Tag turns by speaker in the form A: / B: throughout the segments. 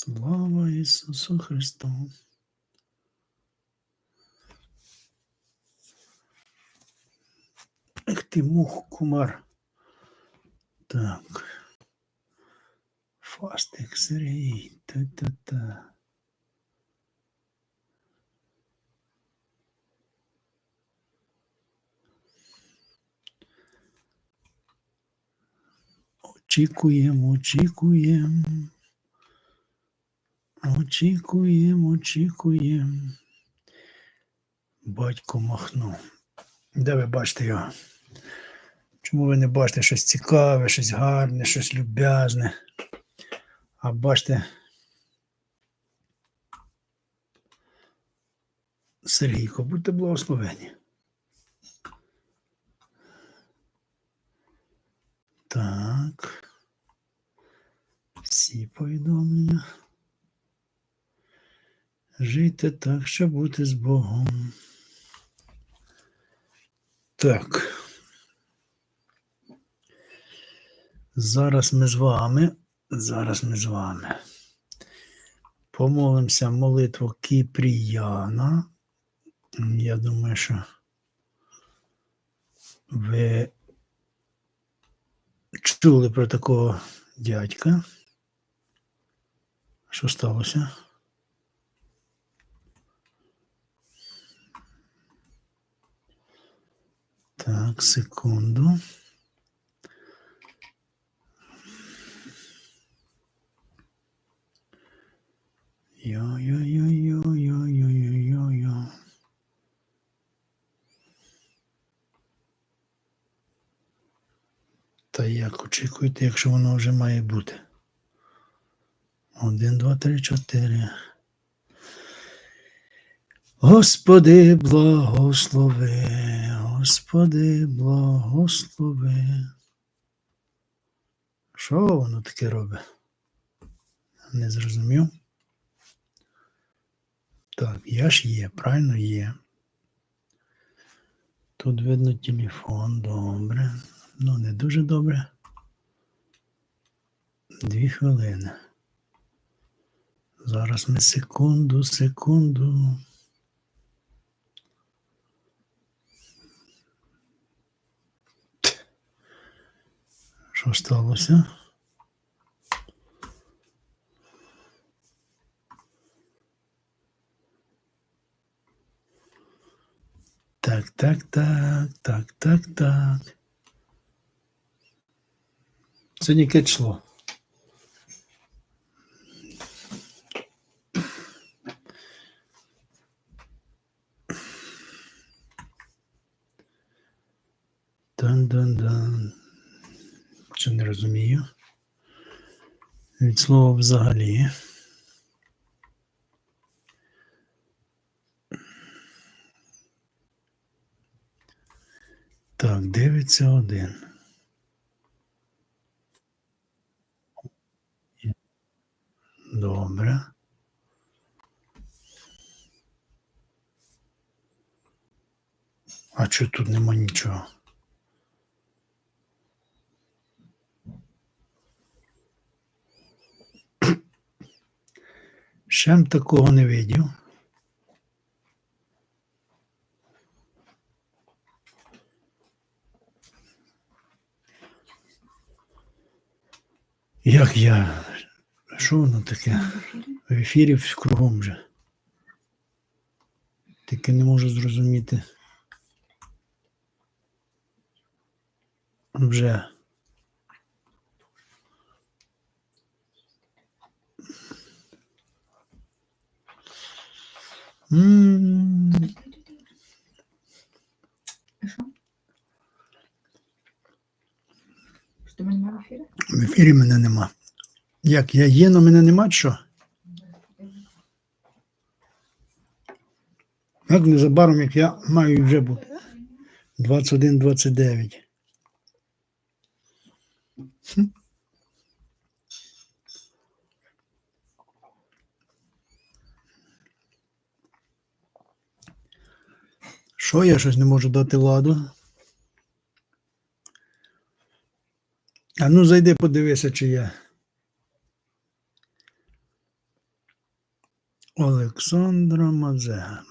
A: Слава Ісусу Христу. Ах ти мух, кумар. Так. Фастик Сергій. Та-та-та. Очікуємо, очікуємо. Очікуємо, очікуємо. Батько махнув. Де ви бачите його? Чому ви не бачите щось цікаве, щось гарне, щось люб'язне? А бачите. Сергійко, будьте благословені. Так. Всі повідомлення. Жийте так, щоб бути з Богом. Так. Зараз ми з вами. Зараз ми з вами. Помолимося молитву Кіпріяна. Я думаю, що ви чули про такого дядька. Що сталося? Секунду. Йо-йо-йо-йо-йо-йо-йо-йо. Та як очікуєте, якщо воно вже має бути? Один, два, три, чотири. Господи, благослови, Господи, благослови. Що воно таке робить? Не зрозумів. Так, я ж є, правильно є. Тут видно телефон, добре. Ну, не дуже добре. Дві хвилини. Зараз ми секунду, секунду. Що сталося? Так, так, так, так, так, так. Сьогодні яке число? Чи не розумію? Від слова взагалі. Так, дивиться один. Добре. А що тут нема нічого? Ще такого не видів. Як я? Що воно таке? В ефірі в- кругом вже. Тільки не можу зрозуміти. Вже.
B: Що? Що мене немає в ефірі?
A: В ефірі мене нема. Як я є, але мене нема що? Як незабаром, як я маю вже бути. 21-29. Що я щось не можу дати ладу? А ну зайди, подивися, чи я. Олександра Мазега.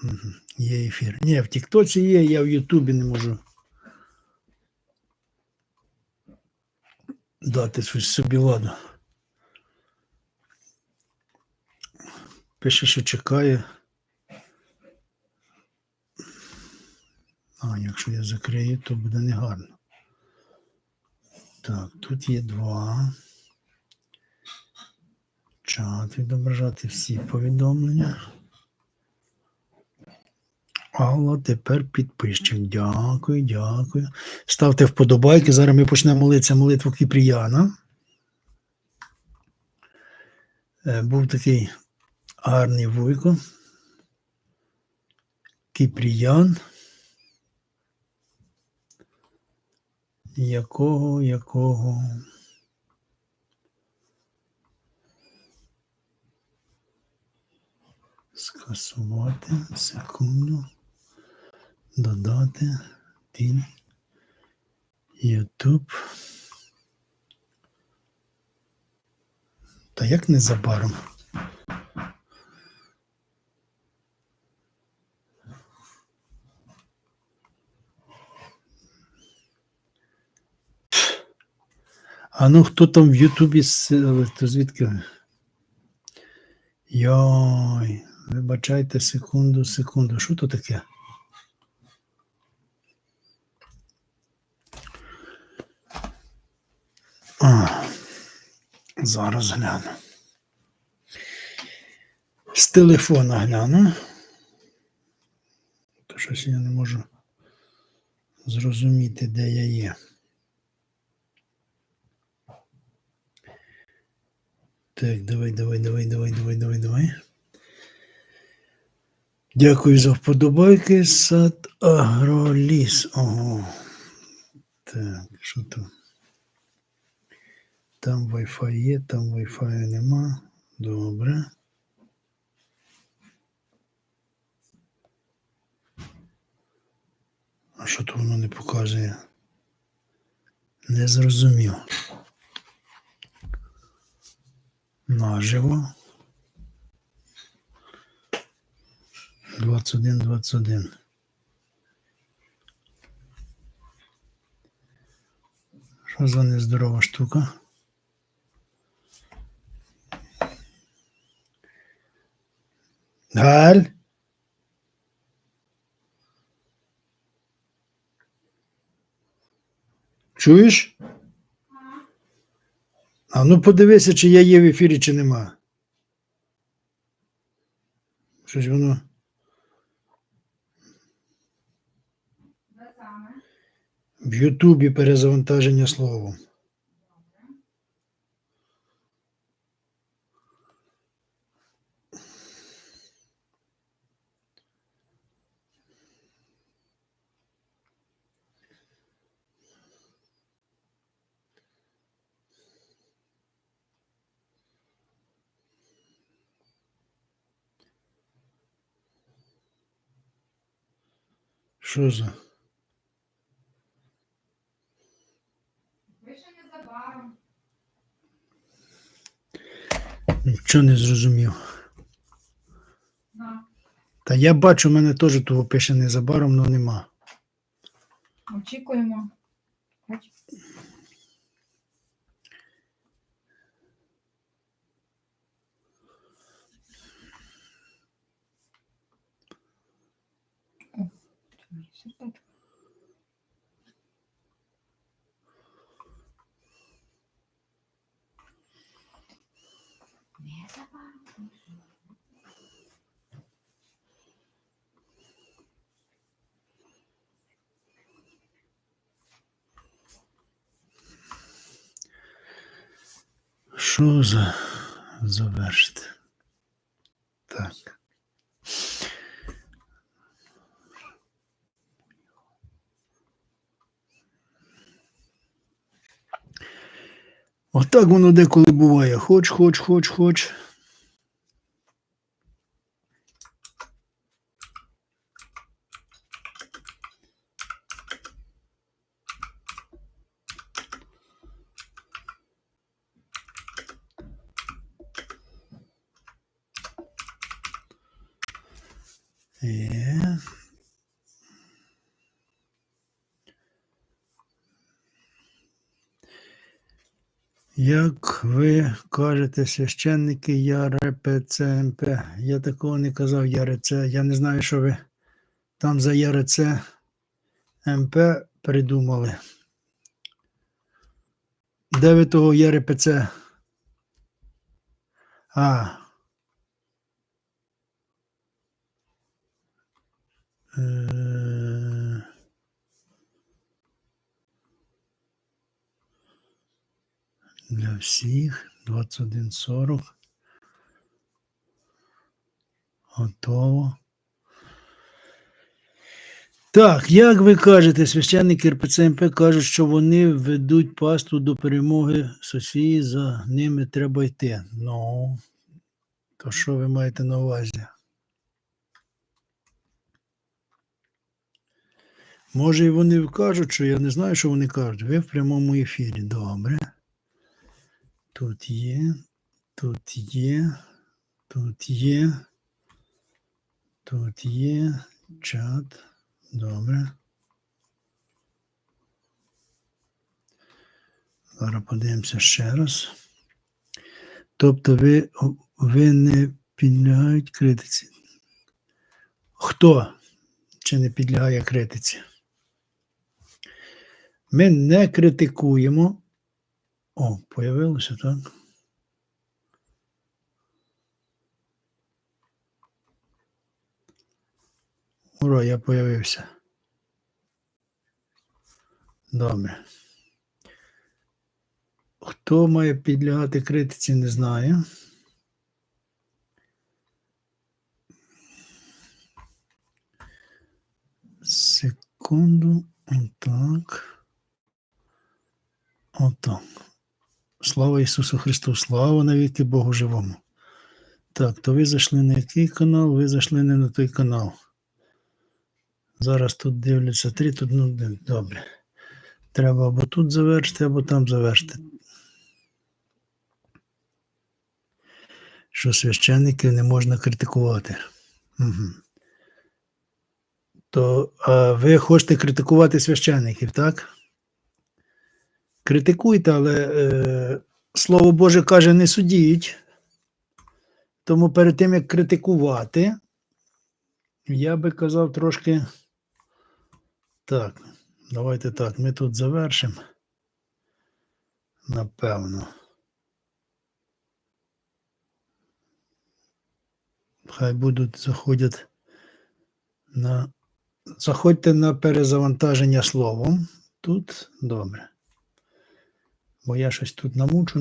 A: Є ефір. Ні, в Тіктоці є, я в Ютубі не можу. Дати щось собі ладу. Пише, що чекає. А, якщо я закрию, то буде негарно. Так, тут є два. Чат відображати всі повідомлення. Алла, тепер підписчик. Дякую, дякую. Ставте вподобайки. Зараз ми почнемо молитися молитву Кіпріяна. Е, Був такий гарний вуйко. Кіпріян. Якого, якого. Скасувати. Секунду. Додати. Тін. Ютуб. Та як незабаром? А ну хто там в Ютубі то звідки? Йой, вибачайте секунду, секунду. Що то таке? А, зараз гляну. З телефона гляну. То щось я не можу зрозуміти, де я є. Так, давай, давай, давай, давай, давай, давай, давай. Дякую за вподобайки. Сад Агроліс. Ого. Так, що там? Там Wi-Fi є, там Wi-Fi нема. Добре. А що то воно не показує? Не зрозумів. Наживо. 21, 21. Що за нездорова штука? Галь? Чуєш? А ну подивися, чи я є в ефірі, чи нема. Щось воно. В Ютубі перезавантаження словом. Що за?
B: Ви незабаром.
A: Нічого не зрозумів.
B: Да.
A: Та я бачу, в мене теж того пише незабаром, але нема.
B: очікуємо. Бач? О, твоє сердечко. Незабаром.
A: Що за завершити? Так. Отак воно деколи буває. Хоч, хоч, хоч, хоч. Є. Як ви кажете, священники ЯРПЦМП? Я такого не казав ЯРЦ. Я не знаю, що ви там за ЯРЦ МП придумали. Де ви того ЯРПЦ? А. Е, Для всіх 21.40. Готово. Так, як ви кажете, священники РПЦ МП кажуть, що вони ведуть пасту до перемоги Софії, за ними треба йти. Ну, то що ви маєте на увазі? Може, і вони кажуть, що я не знаю, що вони кажуть. Ви в прямому ефірі. Добре. Тут є, тут є, тут є, тут є чат. Добре. Зараз подивимося ще раз. Тобто ви, ви не підлягають критиці. Хто чи не підлягає критиці? Ми не критикуємо. О, появилося, так? Ура, я появився. Добре. Хто має підлягати критиці, не знаю. Секунду. Отак. Отак. Слава Ісусу Христу! Слава навіки Богу живому. Так, то ви зайшли на який канал? Ви зайшли не на той канал. Зараз тут дивляться три, тут ну. Добре. Треба або тут завершити, або там завершити. Що священників не можна критикувати. Угу. То а ви хочете критикувати священників, так? Критикуйте, але е, Слово Боже каже, не судіть. Тому перед тим, як критикувати, я би казав трошки. Так, давайте так, ми тут завершимо. Напевно. Хай будуть заходять на. Заходьте на перезавантаження словом. Тут добре. Бо я щось тут намучу.